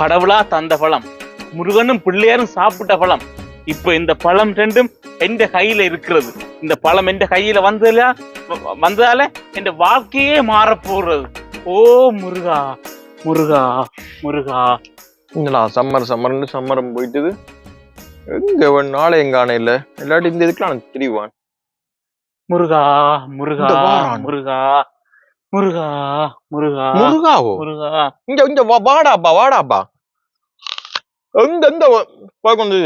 கடவுளா தந்த பழம் முருகனும் பிள்ளையாரும் சாப்பிட்ட பழம். இப்ப இந்த பழம் ரெண்டும் எந்த கையில இருக்கிறது? இந்த பழம் எந்த கையில வந்ததுல வந்ததால என் வாழ்க்கையே மாறப் போறது ஓ முருகா முருகா முருகா. என்னடா சம்மர் சம்மர்னு சம்மரம் போயிட்டுது. எங்க நாளை எங்க ஆன இல்ல? இல்லாட்டி இந்த இதுக்குலாம் எனக்கு தெரியவான் முருகா முருகா. முருகா. முருகா முருகா முருகாவோ முருகா. இங்க இங்க வாடாப்பா வாடாப்பா எங்க எங்க போய் கொண்டு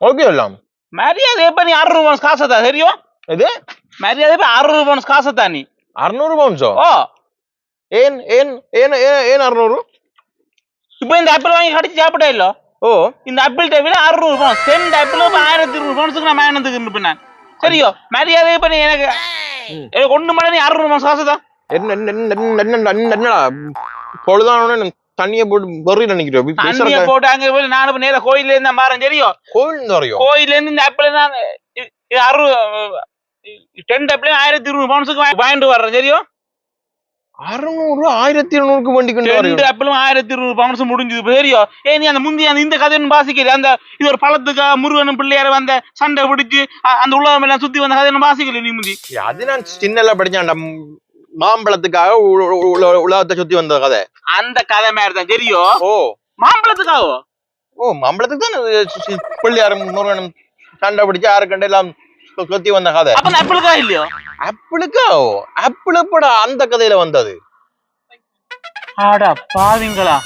ஓகே எல்லாம். மரியாதை நீ அறுநூறு பவுன்ஸ் காசை தான் தெரியும்? எது? மரியாதை இப்ப அறுநூறு பவுன்ஸ் காசை தான் நீ? அறுநூறு பவுன்ஸோ? ஓ. ஏன் ஏன் ஏன் ஏன் அறுநூறு? இப்ப இந்த ஆப்பிள் வாங்கி கடிச்சு சாப்பிட்டே இல்ல? ஓ. இந்த ஆப்பிள் டேபிள் அறுநூறு பவுன்ஸ். ரெண்டு ஆப்பிள் இப்ப ஆயிரத்தி இருநூறு பவுன்ஸுக்கு நான் மேனத்துக்கு இருப்பேன் நான் சரியோ மரியாதை நீ எனக்கு எனக்கு ஒண்ணு மணி நீ அறுநூறு பவுன்ஸ் காசு தான் என்ன என்ன என்ன என்ன என்ன என்ன- என்னடா? பொழுதானோட தண்ணியை போட்டு வெறி நினைக்கிறோம் தண்ணிய போட்டு அங்க போய் நான் இப்ப நேர கோயில்ல இருந்தா மாறேன் சரியோ கோவில் நிறையும் கோயில்ல இருந்து இந்த ஆப்பிள் நான் இ- இது அறு டென் ஆப்பிள் ஆயிரத்தி இருநூறு பவுன்ஸுக்கு வாங்கிட்டு வர்றேன் சரியோ அறுநூறு ஆயிரத்தி இருநூறுக்கு வண்டி கொண்டு ரெண்டு ஆப்பிளும் ஆயிரத்தி இருநூறு பவுன்ஸ் முடிஞ்சது. இப்ப சரியோ ஏ நீ அந்த முந்தி அந்த இந்த கதைன்னு வாசிக்கல அந்த இது ஒரு பழத்துக்கா முருகனும் பிள்ளையார வந்த சண்டை பிடிச்சு அ- அந்த உலகம் எல்லாம் சுத்தி வந்த கதைன்னு வாசிக்கல நீ முந்தி? அது நான் சின்னல படிச்சேன். மாம்பழத்துக்காக உலகத்தை சுத்தி வந்த கதை. அந்த கதை மாதிரி தான் சரியோ ஓ. மாம்பழத்துக்காவோ? ஓ மாம்பழத்துக்கு தான் பிள்ளையாரும் முருகனும் சண்டை பிடிச்சு யாருக்கண்ட எல்லாம் சுத்தி வந்த கதை. அப்ப இல்லையோ? ஆப்பிளுக்கா? ஆப்பிள் எப்படா அந்த கதையில வந்தது. ஆடா பாவிங்களா.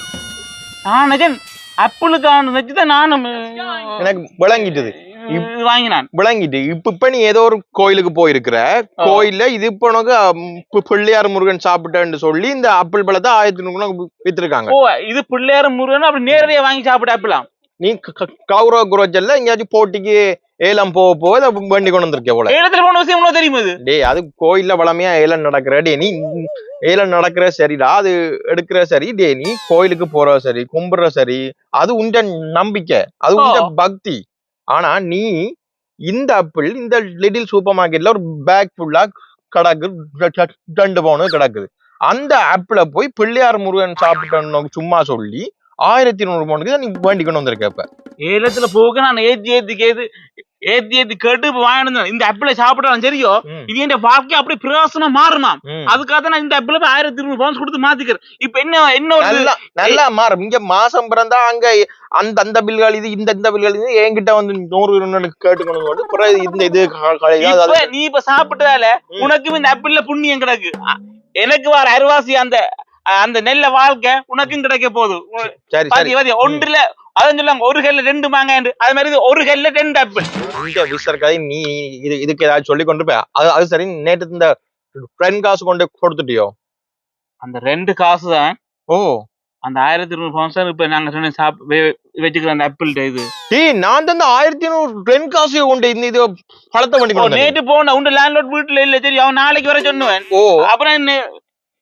நான் ஆப்பிளுக்கான நிஜத்தை நானும் எனக்கு விளங்கிட்டது. வாங்கினான். விளங்கிட்டு. இப்ப இப்ப நீ ஏதோ ஒரு கோயிலுக்கு போயிருக்கிற. கோயில்ல இது இப்ப உனக்கு பிள்ளையார் முருகன் சாப்பிட்டேன்னு சொல்லி இந்த ஆப்பிள் பழத்தை ஆயிரத்தி நூறு வித்துருக்காங்க. ஓ இது பிள்ளையார முருகன் அப்படி நேரடியா வாங்கி சாப்பிட ஆப்பிளாம் நீ கௌரவ குரோச்சல்ல எங்கேயாச்சும் போட்டிக்கு ஏலம் போக போக இதை வேண்டி கொண்டு வந்திருக்க போல. ஏலத்துல போன விஷயம் உனக்கு தெரியுமா இது? டேய் அது கோயில்ல வளமையா ஏலம் நடக்கிற டே நீ ஏலம் நடக்கிற சரிடா அது எடுக்கிற சரி டே நீ கோயிலுக்கு போற சரி கும்பிடுற சரி அது உண்ட நம்பிக்கை அது உண்ட. பக்தி. ஆனா நீ இந்த ஆப்பிள் இந்த லிட்டில் சூப்பர் மார்க்கெட்ல ஒரு பேக் ஃபுல்லா கிடக்கு ரெண்டு பவுனு கிடக்குது. அந்த ஆப்பிள போய் பிள்ளையார் முருகன் சாப்பிட்டோன்னு சும்மா சொல்லி ஆயிரத்தி நூறு பவுனுக்கு தான் நீ வேண்டி கொண்டு வந்திருக்க இப்ப ஏலத்துல போக நான் ஏத்தி ஏத்தி கேது ஏத்தி ஏத்தி கேட்டு இப்ப வாங்கிட்டு. இந்த ஆப்பிளை சாப்பிட்டாலும் சரியோ இது என் வாழ்க்கை அப்படியே பிரயோசனம் மாறுமா ம். அதுக்காக தான் நான் இந்த ஆப்பிள ஆயிரத்தி இருநூறு பவுன்ஸ் கொடுத்து மாத்திக்கிறேன். இப்ப என்ன என்ன நல்லா மாறும். இங்க மாசம் பிறந்தா அங்க அந்த அந்த பில்கள் இது இந்த இந்த பில்கள் இது என்கிட்ட வந்து நூறு கேட்டுக்கணும் இந்த இது நீ இப்ப சாப்பிட்டதால. உனக்கும் இந்த ஆப்பிள்ல புண்ணியம் கிடக்கு. எனக்கு வர அருவாசி அந்த அந்த நெல்ல வாழ்க்கை உனக்கும் கிடைக்க போகுது. சரி சரி. ஒன்றுல அதான் சொல்லுவாங்க ஒரு கல்ல ரெண்டு மாங்காய் அது மாதிரி ஒரு கல்ல ரெண்டு ஆப்பிள். இந்த நீ இது இதுக்கு ஏதாவது சொல்லி கொண்டு போய் அது அது சரி நேற்று இந்த ஃப்ரெண்ட் காசு கொண்டு கொடுத்துட்டியோ? அந்த ரெண்டு காசு தான் ஓ. அந்த ஆயிரத்தி இருநூறு பவுன்ஸ் இப்ப நாங்க சொன்ன சாப் வச்சுக்கிற அந்த ஆப்பிள் இது. டேய் நான் தந்த ஆயிரத்தி ஐநூறு ஃப்ரெண்ட் காசு கொண்டு இந்த இது பழத்தை வண்டி. நேற்று போன உண்டு லேண்ட்லோட் வீட்டுல இல்ல தெரியும் அவன் நாளைக்கு வர சொன்னுவேன் ஓ. அப்புறம் என்ன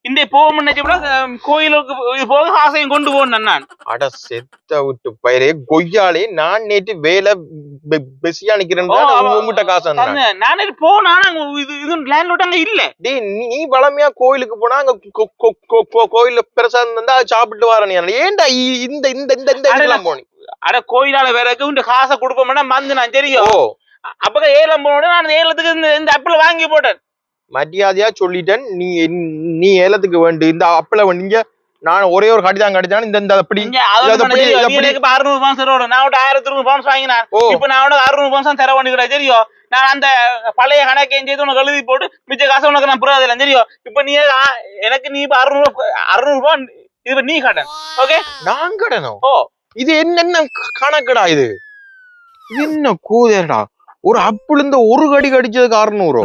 இந்த போக நினைச்சோம்னா கோயிலுக்கு இது போக ஆசையும் கொண்டு போனேன் நான் அட செத்த விட்டு பயிரே கொய்யாலே நான் நேற்று வேலை பெசியா நிக்கிறேன் உங்ககிட்ட காசு. நான் போனா இது இது லேண்ட்லோட் அங்க இல்ல டேய் நீ- வளமையா கோயிலுக்கு போனா அங்க கோயில்ல பிரசாதம் இருந்தா சாப்பிட்டு வர நீ ஏன்டா இந்த இந்த இந்த இந்த இதெல்லாம் போனி அட கோயிலால வேற இந்த காசை கொடுப்போம்னா வந்து நான் தெரியும் ஓ அப்ப ஏலம் போனோட நான் ஏலத்துக்கு இந்த இந்த ஆப்பிள் வாங்கி போட்டேன் மரியாதையா சொல்லிட்டேன். நீ என்- நீ ஏலத்துக்கு வேண்டு. இந்த அப்பள வேண்டிங்க நான் ஒரே ஒரு கடி தான் கடிச்சான் இந்த இந்த அப்படி. எனக்கு அறுநூறு பவுன்ஸ் நான் விட்டு ஆயிரத்தி இருநூறு பவுன்ஸ் வாங்கினேன். இப்ப நான் உனக்கு அறுநூறு பவுன்ஸ் தான் தர வேண்டியது தெரியும் நான் அந்த பழைய கணக்கை செய்து உனக்கு எழுதி போட்டு மிச்ச காசு உனக்கு நான் புரியாதில்ல தெரியும் இப்ப நீ எனக்கு நீ இப்ப அறுநூறு அறுநூறு ரூபாய் இது நீ கடன். ஓகே நான் கடனும் ஓ. இது என்னென்ன கணக்குடா இது? இது என்ன கூதேடா? ஒரு அப்பிள் இந்த ஒரு கடி கடிச்சதுக்கு அறுநூறு?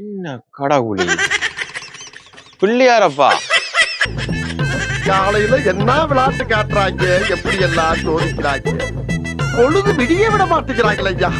என்ன கடவுளே பிள்ளையாரப்பா. காலையில என்ன விளையாட்டு காட்டுறாங்க? எப்படி எல்லாம் சோதிக்கிறாங்க? பொழுது விடிய விட மாட்டேங்கிறாங்களே ஐயா.